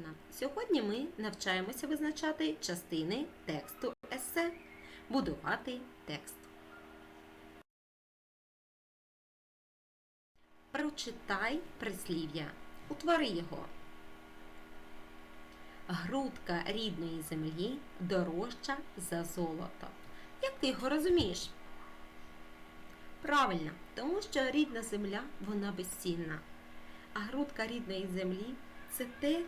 Миколаївна. Сьогодні ми навчаємося визначати частини тексту есе, будувати текст. Прочитай прислів'я. Утвори його. Грудка рідної землі дорожча за золото. Як ти його розумієш? Правильно, тому що рідна земля вона безцінна. А грудка рідної землі це те,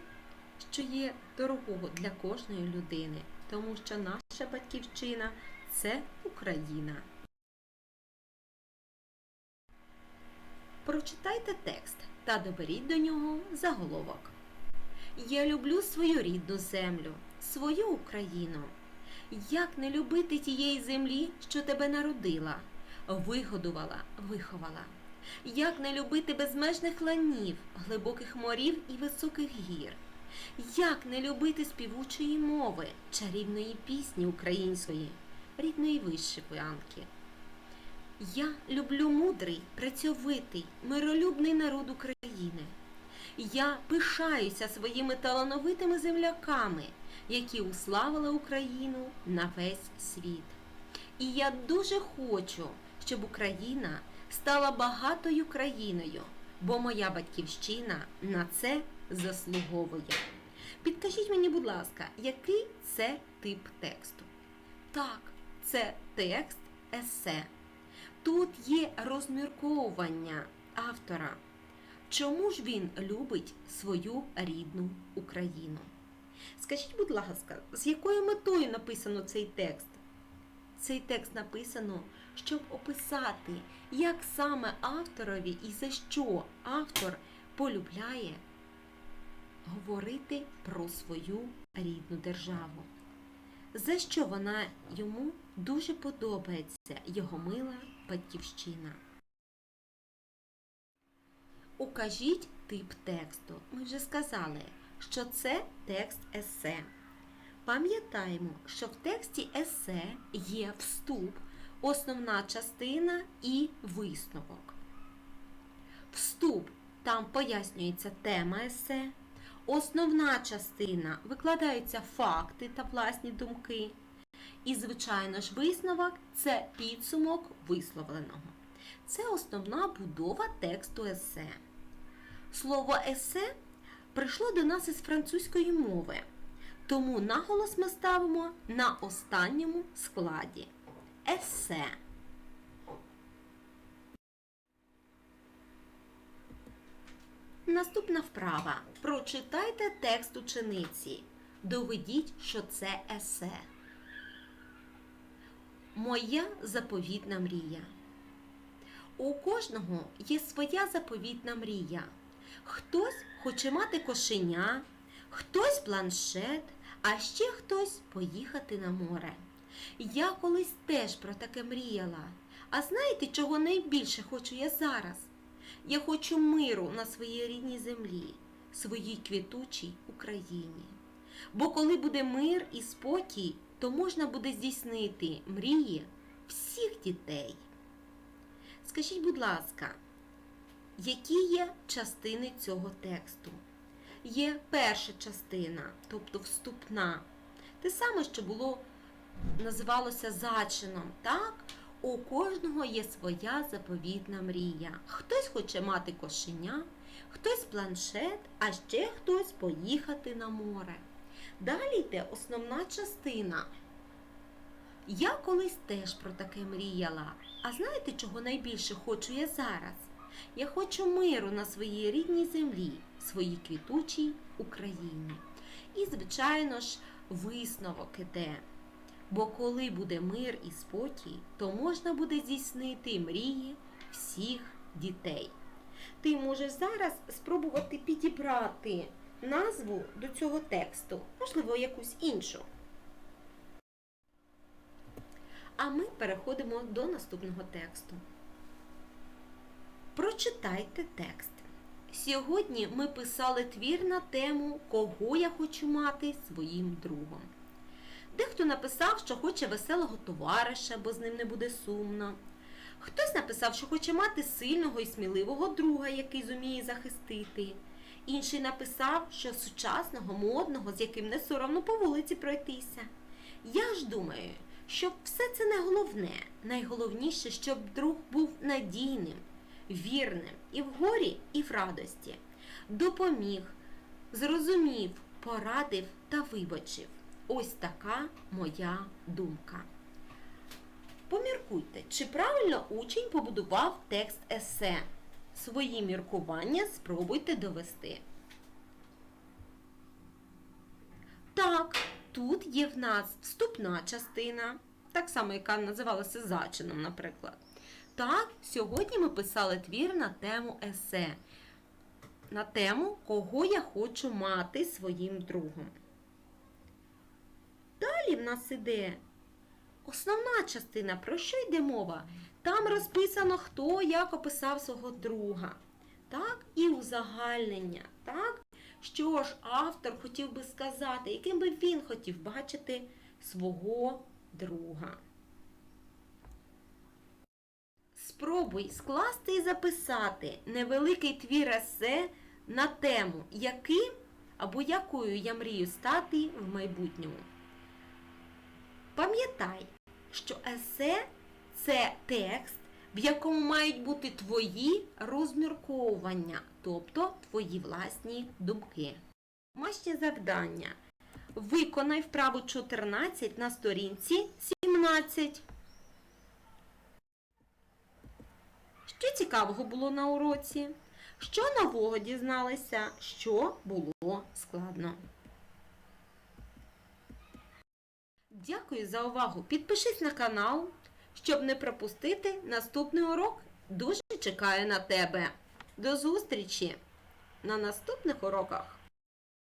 що є дорогого для кожної людини, тому що наша батьківщина це Україна. Прочитайте текст та доберіть до нього заголовок. Я люблю свою рідну землю, свою Україну. Як не любити тієї землі, що тебе народила, вигодувала, виховала? Як не любити безмежних ланів, глибоких морів і високих гір? Як не любити співучої мови, чарівної пісні української, рідної вишиванки? Я люблю мудрий, працьовитий, миролюбний народ України. Я пишаюся своїми талановитими земляками, які уславили Україну на весь світ. І я дуже хочу, щоб Україна стала багатою країною, бо моя батьківщина на це заслуговує. Підкажіть мені, будь ласка, який це тип тексту? Так, це текст есе. Тут є розмірковування автора. Чому ж він любить свою рідну Україну? Скажіть, будь ласка, з якою метою написано цей текст? Цей текст написано, щоб описати, як саме авторові і за що автор полюбляє говорити про свою рідну державу. За що вона йому дуже подобається його мила батьківщина. Укажіть тип тексту. Ми вже сказали, що це текст есе. Пам'ятаємо, що в тексті есе є вступ, основна частина і висновок. Вступ там пояснюється тема есе. Основна частина викладаються факти та власні думки. І, звичайно ж, висновок це підсумок висловленого. Це основна будова тексту есе. Слово есе прийшло до нас із французької мови, тому наголос ми ставимо на останньому складі есе. Наступна вправа. Прочитайте текст учениці. Доведіть, що це есе. Моя заповітна мрія. У кожного є своя заповітна мрія. Хтось хоче мати кошеня, хтось планшет, а ще хтось поїхати на море. Я колись теж про таке мріяла. А знаєте, чого найбільше хочу я зараз? Я хочу миру на своїй рідній землі, своїй квітучій Україні. Бо коли буде мир і спокій, то можна буде здійснити мрії всіх дітей. Скажіть, будь ласка, які є частини цього тексту? Є перша частина, тобто вступна. Те саме, що було, називалося зачином, так? У кожного є своя заповітна мрія. Хтось хоче мати кошеня, хтось планшет, а ще хтось поїхати на море. Далі йде основна частина. Я колись теж про таке мріяла. А знаєте, чого найбільше хочу я зараз? Я хочу миру на своїй рідній землі, своїй квітучій Україні. І, звичайно ж, висновок іде. Бо коли буде мир і спокій, то можна буде здійснити мрії всіх дітей. Ти можеш зараз спробувати підібрати назву до цього тексту, можливо, якусь іншу. А ми переходимо до наступного тексту. Прочитайте текст. Сьогодні ми писали твір на тему Кого я хочу мати своїм другом. Дехто написав, що хоче веселого товариша, бо з ним не буде сумно. Хтось написав, що хоче мати сильного і сміливого друга, який зуміє захистити. Інший написав, що сучасного, модного, з яким не соромно по вулиці пройтися. Я ж думаю, що все це не головне. Найголовніше, щоб друг був надійним, вірним і в горі, і в радості. Допоміг, зрозумів, порадив та вибачив. Ось така моя думка. Поміркуйте, чи правильно учень побудував текст есе. Свої міркування спробуйте довести. Так, тут є в нас вступна частина, так само, яка називалася зачином, наприклад. Так, сьогодні ми писали твір на тему есе, на тему, кого я хочу мати своїм другом. Нас іде основна частина, про що йде мова? Там розписано, хто як описав свого друга. Так, і узагальнення. Так? Що ж автор хотів би сказати, яким би він хотів бачити свого друга. Спробуй скласти і записати невеликий твір есе на тему, яким або якою я мрію стати в майбутньому. Пам'ятай, що есе це текст, в якому мають бути твої розмірковування, тобто твої власні думки. Домашнє завдання. Виконай вправу 14 на сторінці 17. Що цікавого було на уроці? Що нового дізналися? Що було складно? Дякую за увагу. Підпишись на канал, щоб не пропустити наступний урок. Дуже чекаю на тебе. До зустрічі на наступних уроках.